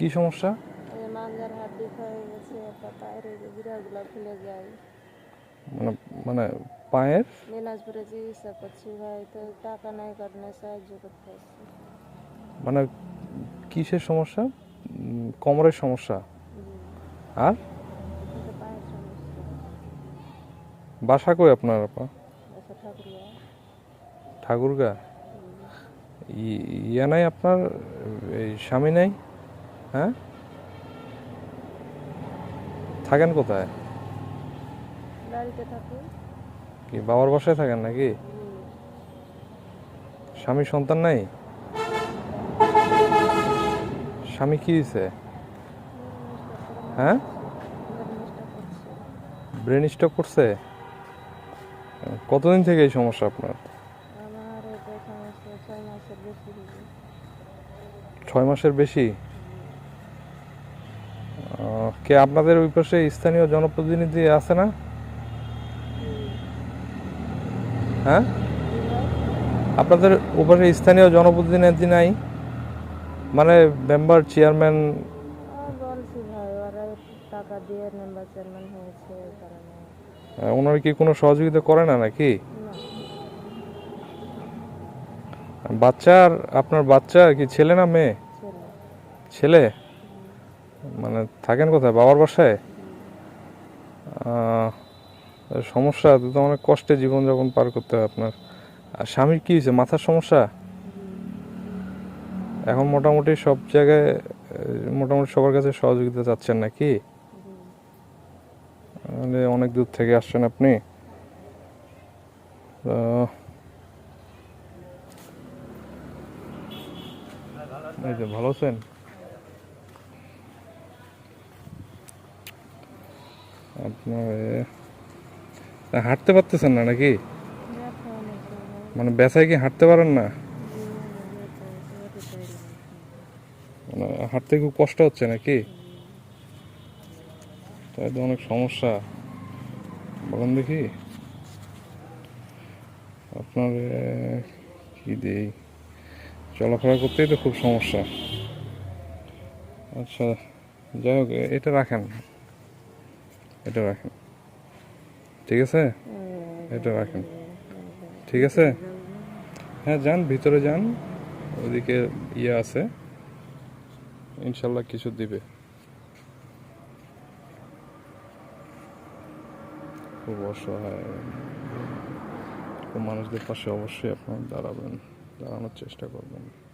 কি সমস্যা? হাড্ডি ক্ষয়ে গেছে পায়ের বিড়াগুলো যায়। মানে মানে পায়ের? দিনাজপুরে চিকিৎসা করছি ভাই তো টাকা নাই কারণে সাহায্য করতে আসছি মানে কিসের সমস্যা? কোমরের সমস্যা? আর? বাসা কই আপনার আপা? ঠাকুরগা। ই- ইয়া নাই আপনার? এই স্বামী নাই? হ্যাঁ? থাকেন কোথায়? কি বাবার বাসায় থাকেন নাকি? স্বামী সন্তান নাই? স্বামী কি হয়েছে হ্যাঁ? ব্রেন স্ট্রোক করছে? কতদিন থেকে এই সমস্যা আপনার? ছয় মাসের বেশি হয়েছে ছয় মাসের বেশি আহ, কে আপনাদের ওই পাশে স্থানীয় জনপ্রতিনিধি আছে না? হ্যাঁ? আপনাদের ওপাশে স্থানীয় জনপ্রতিনিধি নাই? মানে মেম্বার চেয়ারম্যান কারণে। ওনারা কি কোনো সহযোগিতা করে না নাকি? বাচ্চার আপনার বাচ্চা কি ছেলে না মেয়ে? ছেলে? মানে থাকেন কোথায়? বাবার বাসায়? সমস্যা তো অনেক কষ্টে জীবনযাপন পার করতে হয় আপনার। আর স্বামীর কি হয়েছে? মাথার সমস্যা? এখন মোটামুটি সব জায়গায় মোটামুটি সবার কাছে সহযোগিতা চাচ্ছেন নাকি? মানে অনেক দূর থেকে আসছেন আপনি। ভালো আছেন? আপনার হাঁটতে পারতেছেন না নাকি। মানে ব্যথায় কি হাঁটতে পারেন না। মানে হাঁটতে খুব কষ্ট হচ্ছে নাকি? তাই তো অনেক সমস্যা। বলেন দেখি। আপনার কি দেই? চলাফেরা করতেই তো খুব সমস্যা। আচ্ছা যাই হোক এটা রাখেন। এটা রাখেন। ঠিক আছে? এটা রাখেন। ঠিক আছে? হ্যাঁ যান ভিতরে যান। ওইদিকে ইয়ে আছে। ইনশাল্লাহ কিছু দিবে। খুব অসহায়। মানুষদের পাশে অবশ্যই আপনার দাঁড়াবেন দাঁড়ানোর চেষ্টা করবেন।